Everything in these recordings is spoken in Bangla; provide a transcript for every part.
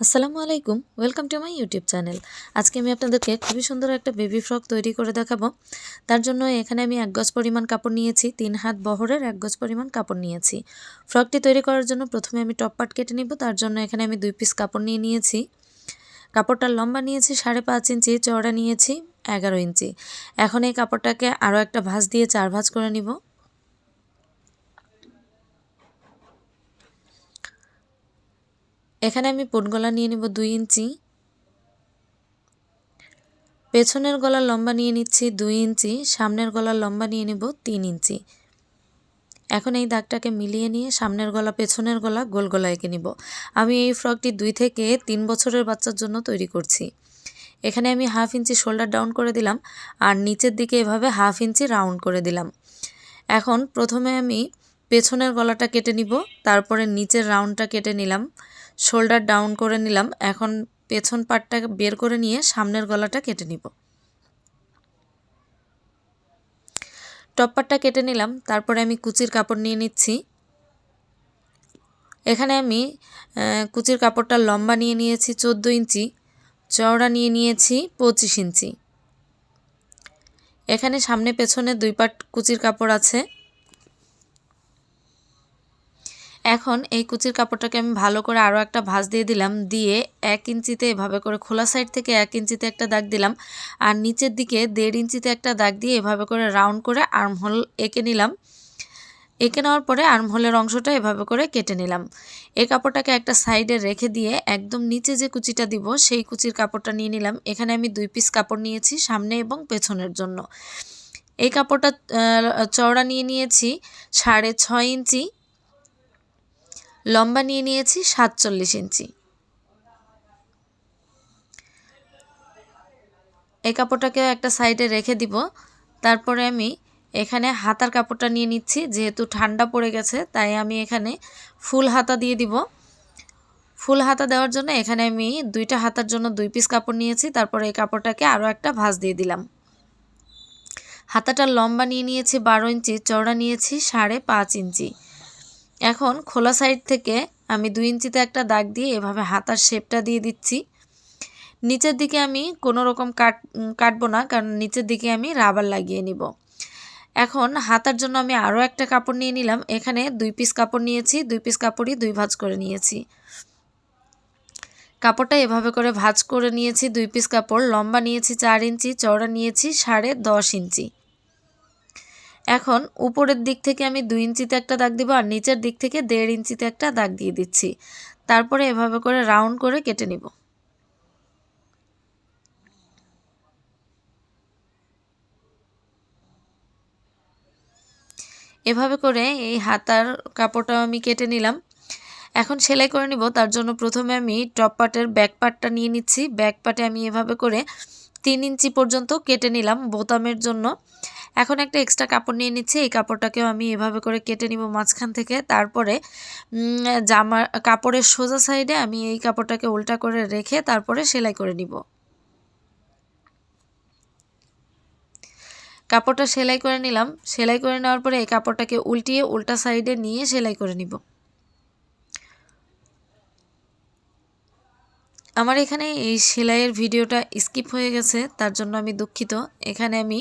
আসসালামু আলাইকুম, welcome to my YouTube channel. আজকে আমি আপনাদেরকে খুবই সুন্দর একটা বেবি ফ্রক তৈরি করে দেখাবো। তার জন্য এখানে আমি এক গজ পরিমাণ কাপড় নিয়েছি, তিন হাত বহরের এক গজ পরিমাণ কাপড় নিয়েছি। ফ্রকটি তৈরি করার জন্য প্রথমে আমি টপ পাট কেটে নিব, তার জন্য এখানে আমি দুই পিস কাপড় নিয়ে নিয়েছি। কাপড়টার লম্বা নিয়েছি, সাড়ে পাঁচ ইঞ্চি, চওড়া নিয়েছি, এগারো ইঞ্চি। এখন এই কাপড়টাকে আরও একটা ভাঁজ দিয়ে চার ভাঁজ করে নিব। এখানে আমি পোট গলা নিয়ে নেব দুই ইঞ্চি। পেছনের গলার লম্বা নিয়ে নিচ্ছি দুই ইঞ্চি, সামনের গলার লম্বা নিয়ে নেব তিন ইঞ্চি। এখন এই দাগটাকে মিলিয়ে নিয়ে সামনের গলা, পেছনের গলা গোল গলা এঁকে নিব। আমি এই ফ্রকটি দুই থেকে তিন বছরের বাচ্চার জন্য তৈরি করছি। এখানে আমি হাফ ইঞ্চি শোল্ডার ডাউন করে দিলাম আর নিচের দিকে এভাবে হাফ ইঞ্চি রাউন্ড করে দিলাম। এখন প্রথমে আমি পেছনের গলাটা কেটে নিব, তারপরে নিচের রাউন্ডটা কেটে নিলাম, শোল্ডার ডাউন করে নিলাম, এখন পেছন পাটটা বের করে নিয়ে সামনের গলাটা কেটে নিব। টপ পাটটা কেটে নিলাম, তারপরে আমি কুচির কাপড় নিয়ে নিচ্ছি। এখানে আমি কুচির কাপড়টা লম্বা নিয়ে নিয়েছি চোদ্দ ইঞ্চি, চওড়া নিয়ে নিয়েছি পঁচিশ ইঞ্চি। এখানে সামনে পেছনে দুই পাট কুচির কাপড় আছে। এখন এই কুচির কাপড়টাকে আমি ভালো করে আরও একটা ভাঁজ দিয়ে দিলাম, দিয়ে এক ইঞ্চিতে এভাবে করে খোলা সাইড থেকে এক ইঞ্চিতে একটা দাগ দিলাম। আর নিচের দিকে দেড় ইঞ্চিতে একটা দাগ দিয়ে এভাবে করে রাউন্ড করে আর্মহোল এঁকে নিলাম। এঁকে নেওয়ার পরে আর্মহোলের অংশটা এভাবে করে কেটে নিলাম। এই কাপড়টাকে একটা সাইডে রেখে দিয়ে একদম নিচে যে কুচিটা দিব, সেই কুচির কাপড়টা নিয়ে নিলাম। এখানে আমি দুই পিস কাপড় নিয়েছি, সামনে এবং পেছনের জন্য। এই কাপড়টা চওড়া নিয়ে নিয়েছি সাড়ে ছয় ইঞ্চি। লম্বা নিয়ে নিয়েছি সাতচল্লিশ ইঞ্চি। এই কাপড়টাকে একটা সাইডে রেখে দিব। তারপরে আমি এখানে হাতার কাপড়টা নিয়ে নিচ্ছি, যেহেতু ঠান্ডা পড়ে গেছে, তাই আমি এখানে ফুল হাতা দিয়ে দিব। ফুল হাতা দেওয়ার জন্য এখানে আমি দুইটা হাতার জন্য দুই পিস কাপড় নিয়েছি, তারপরে এই কাপড়টাকে আরও একটা ভাঁজ দিয়ে দিলাম। হাতাটা লম্বা নিয়ে নিয়েছি বারো ইঞ্চি, চওড়া নিয়েছি সাড়ে পাঁচ ইঞ্চি। এখন খোলা সাইড থেকে আমি দুই ইঞ্চিতে একটা দাগ দিয়ে এভাবে হাতার শেপটা দিয়ে দিচ্ছি। নিচের দিকে আমি কোনো রকম কাট কাটবো না, কারণ নিচের দিকে আমি রাবার লাগিয়ে নিব। এখন হাতার জন্য আমি আরও একটা কাপড় নিয়ে নিলাম। এখানে দুই পিস কাপড় নিয়েছি, দুই পিস কাপড়ই দুই ভাঁজ করে নিয়েছি। কাপড়টা এভাবে করে ভাঁজ করে নিয়েছি, দুই পিস কাপড়। লম্বা নিয়েছি চার ইঞ্চি, চওড়া নিয়েছি সাড়ে দশ ইঞ্চি। এখন উপরের দিক থেকে আমি দুই ইঞ্চিতে একটা দাগ দিব আর নিচের দিক থেকে দেড় ইঞ্চিতে একটা দাগ দিয়ে দিচ্ছি। তারপরে এভাবে করে রাউন্ড করে কেটে নিব। এভাবে করে এই হাতার কাপড়টাও আমি কেটে নিলাম। এখন সেলাই করে নিব। তার জন্য প্রথমে আমি টপ পার্টের ব্যাক পার্টটা নিয়ে নিচ্ছি। ব্যাক পার্টে আমি এভাবে করে তিন ইঞ্চি পর্যন্ত কেটে নিলাম বোতামের জন্য। এখন একটা এক্সট্রা কাপড় নিয়ে নিচ্ছি, এই কাপড়টাকেও আমি এভাবে করে কেটে নিব মাঝখান থেকে। তারপরে জামা, কাপড়ের সোজা সাইডে আমি এই কাপড়টাকে উল্টা করে রেখে তারপরে সেলাই করে নিব। কাপড়টা সেলাই করে নিলাম। সেলাই করে নেওয়ার পরে এই কাপড়টাকে উল্টিয়ে উল্টা সাইডে নিয়ে সেলাই করে নিব। আমার এখানে এই সেলাইয়ের ভিডিওটা স্কিপ হয়ে গেছে, তার জন্য আমি দুঃখিত। এখানে আমি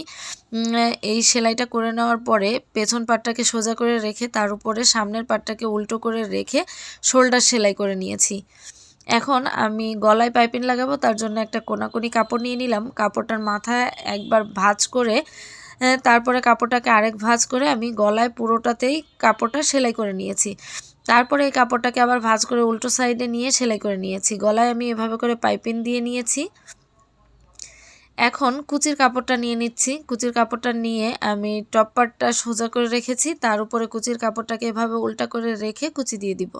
এই সেলাইটা করে নেওয়ার পরে পেছন পাটটাকে সোজা করে রেখে, তার উপরে সামনের পাটটাকে উল্টো করে রেখে শোল্ডার সেলাই করে নিয়েছি। এখন আমি গলায় পাইপিন লাগাবো, তার জন্য একটা কোনাকুনি কাপড় নিয়ে নিলাম। কাপড়টার মাথায় একবার ভাজ করে তারপরে কাপড়টাকে আরেক ভাজ করে আমি গলায় পুরোটাতেই কাপড়টা সেলাই করে নিয়েছি। তারপরে এই কাপড়টাকে আবার ভাজ করে উল্টো সাইডে নিয়ে সেলাই করে নিয়েছি। গলায় আমি এভাবে করে পাইপিং দিয়ে নিয়েছি। এখন কুচির কাপড়টা নিয়ে নিচ্ছি। কুচির কাপড়টা নিয়ে আমি টপ পার্টটা সোজা করে রেখেছি। তার উপরে কুচির কাপড়টাকে এভাবে উল্টা করে রেখে কুচি দিয়ে দিব।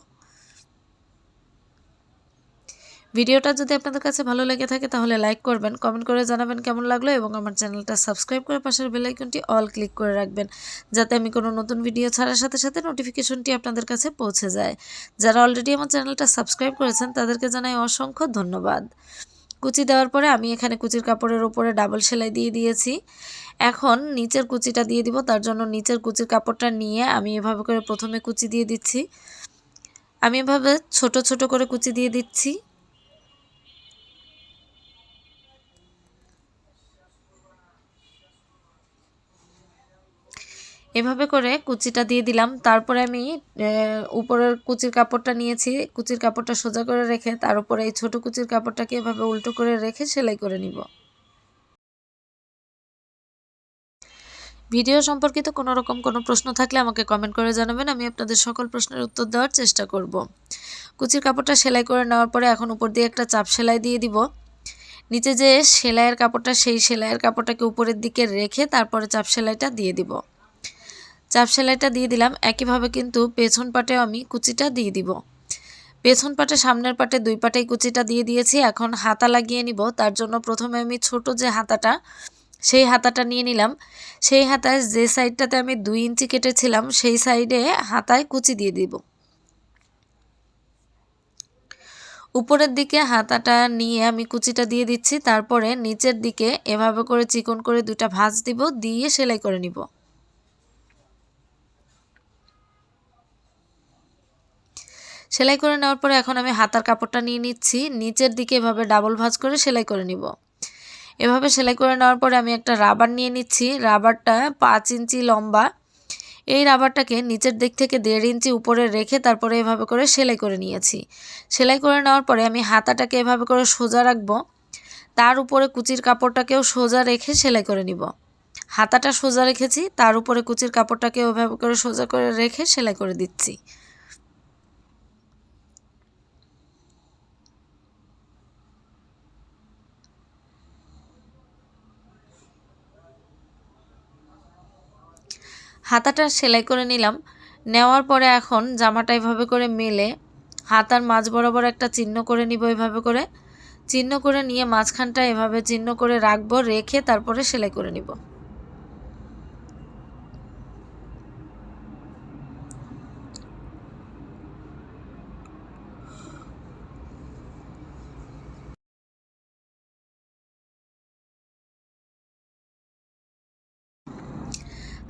ভিডিওটা যদি আপনাদের কাছে ভালো লেগে থাকে তাহলে লাইক করবেন, কমেন্ট করে জানাবেন কেমন লাগল এবং আমার চ্যানেলটা সাবস্ক্রাইব করে পাশের বেলাইকনটি অল ক্লিক করে রাখবেন, যাতে আমি কোনো নতুন ভিডিও ছাড়ার সাথে সাথে নোটিফিকেশনটি আপনাদের কাছে পৌঁছে যায়। যারা অলরেডি আমার চ্যানেলটা সাবস্ক্রাইব করেছেন তাদেরকে জানাই অসংখ্য ধন্যবাদ। কুচি দেওয়ার পরে আমি এখানে কুচির কাপড়ের উপরে ডাবল সেলাই দিয়ে দিয়েছি। এখন নিচের কুচিটা দিয়ে দিব, তার জন্য নিচের কুচির কাপড়টা নিয়ে আমি এভাবে করে প্রথমে কুচি দিয়ে দিচ্ছি। আমি এভাবে ছোট ছোট করে কুচি দিয়ে দিচ্ছি। এভাবে করে কুচিটা দিয়ে দিলাম। তারপরে আমি উপরের কুচির কাপড়টা নিয়েছি। কুচির কাপড়টা সোজা করে রেখে তার উপরে এই ছোটো কুচির কাপড়টাকে এভাবে উল্টো করে রেখে সেলাই করে নিব। ভিডিও সম্পর্কিত কোনো রকম কোনো প্রশ্ন থাকলে আমাকে কমেন্ট করে জানাবেন। আমি আপনাদের সকল প্রশ্নের উত্তর দেওয়ার চেষ্টা করব। কুচির কাপড়টা সেলাই করে নেওয়ার পরে এখন উপর দিয়ে একটা চাপ সেলাই দিয়ে দিব। নিচে যে সেলাইয়ের কাপড়টা, সেই সেলাইয়ের কাপড়টাকে উপরের দিকে রেখে তারপরে চাপ সেলাইটা দিয়ে দিব। চাপ সেলাইটা দিয়ে দিলাম। একইভাবে কিন্তু পেছন পাটেও আমি কুচিটা দিয়ে দিব। পেছন পাটে, সামনের পাটে দুই পাটেই কুচিটা দিয়ে দিয়েছি। এখন হাতা লাগিয়ে নিব। তার জন্য প্রথমে আমি ছোট যে হাতাটা, সেই হাতাটা নিয়ে নিলাম। সেই হাতায় যে সাইডটাতে আমি দুই ইঞ্চি কেটেছিলাম, সেই সাইডে হাতায় কুচি দিয়ে দিব। উপরের দিকে হাতাটা নিয়ে আমি কুচিটা দিয়ে দিচ্ছি। তারপরে নিচের দিকে এভাবে করে চিকন করে দুটা ভাঁজ দিব। দিয়ে সেলাই করে নিব। সেলাই করে নেওয়ার পরে এখন আমি হাতার কাপড়টা নিয়ে নিচ্ছি। নিচের দিকে এভাবে ডাবল ভাঁজ করে সেলাই করে নিব। এভাবে সেলাই করে নেওয়ার পরে আমি একটা রাবার নিয়ে নিচ্ছি। রাবারটা পাঁচ ইঞ্চি লম্বা। এই রাবারটাকে নিচের দিক থেকে দেড় ইঞ্চি উপরে রেখে তারপরে এভাবে করে সেলাই করে নিয়েছি। সেলাই করে নেওয়ার পরে আমি হাতাটাকে এভাবে করে সোজা রাখব। তার উপরে কুচির কাপড়টাকেও সোজা রেখে সেলাই করে নিব। হাতাটা সোজা রেখেছি, তার উপরে কুচির কাপড়টাকে ওভাবে করে সোজা করে রেখে সেলাই করে দিচ্ছি। হাতাটা সেলাই করে নিলাম। নেওয়ার পরে এখন জামাটা এভাবে করে মেলে হাতার মাঝ বরাবর একটা চিহ্ন করে নিব এভাবে করে। চিহ্ন করে নিয়ে মাঝখানটা এভাবে চিহ্ন করে রাখব, রেখে তারপরে সেলাই করে নিব।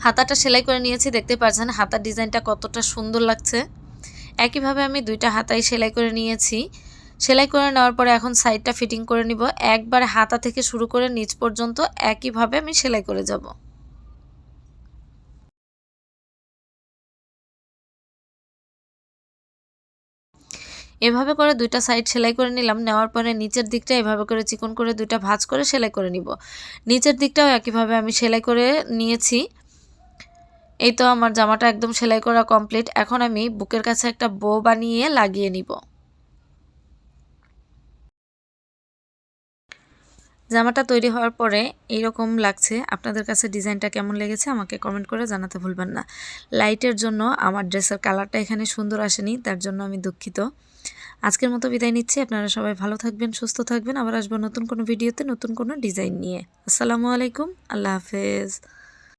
হাতাটা সেলাই করে নিয়েছি, দেখতে পাচ্ছেন হাতার ডিজাইনটা কতটা সুন্দর লাগছে। একইভাবে আমি দুইটা হাতাই সেলাই করে নিয়েছি। সেলাই করে নেওয়ার পরে এখন সাইডটা ফিটিং করে নিব। একবার হাতা থেকে শুরু করে নিচ পর্যন্ত একইভাবে আমি সেলাই করে যাব। এভাবে করে দুইটা সাইড সেলাই করে নিলাম। নেওয়ার পরে নিচের দিকটা এভাবে করে চিকন করে দুইটা ভাঁজ করে সেলাই করে নিব। নিচের দিকটাও একইভাবে আমি সেলাই করে নিয়েছি। এই তো আমার জামাটা একদম সেলাই করা কমপ্লিট এখন আমি বুকের কাছে একটা বো বানিয়ে লাগিয়ে নিব। জামাটা তৈরি হওয়ার পরে এইরকম লাগছে। আপনাদের কাছে ডিজাইনটা কেমন লেগেছে আমাকে কমেন্ট করে জানাতে ভুলবেন না। লাইটের জন্য আমার ড্রেসের কালারটা এখানে সুন্দর আসেনি, তার জন্য আমি দুঃখিত। আজকের মতো বিদায় নিচ্ছি। আপনারা সবাই ভালো থাকবেন, সুস্থ থাকবেন। আবার আসব নতুন কোনো ভিডিওতে, নতুন কোনো ডিজাইন নিয়ে। আসসালামু আলাইকুম। আল্লাহ হাফেজ।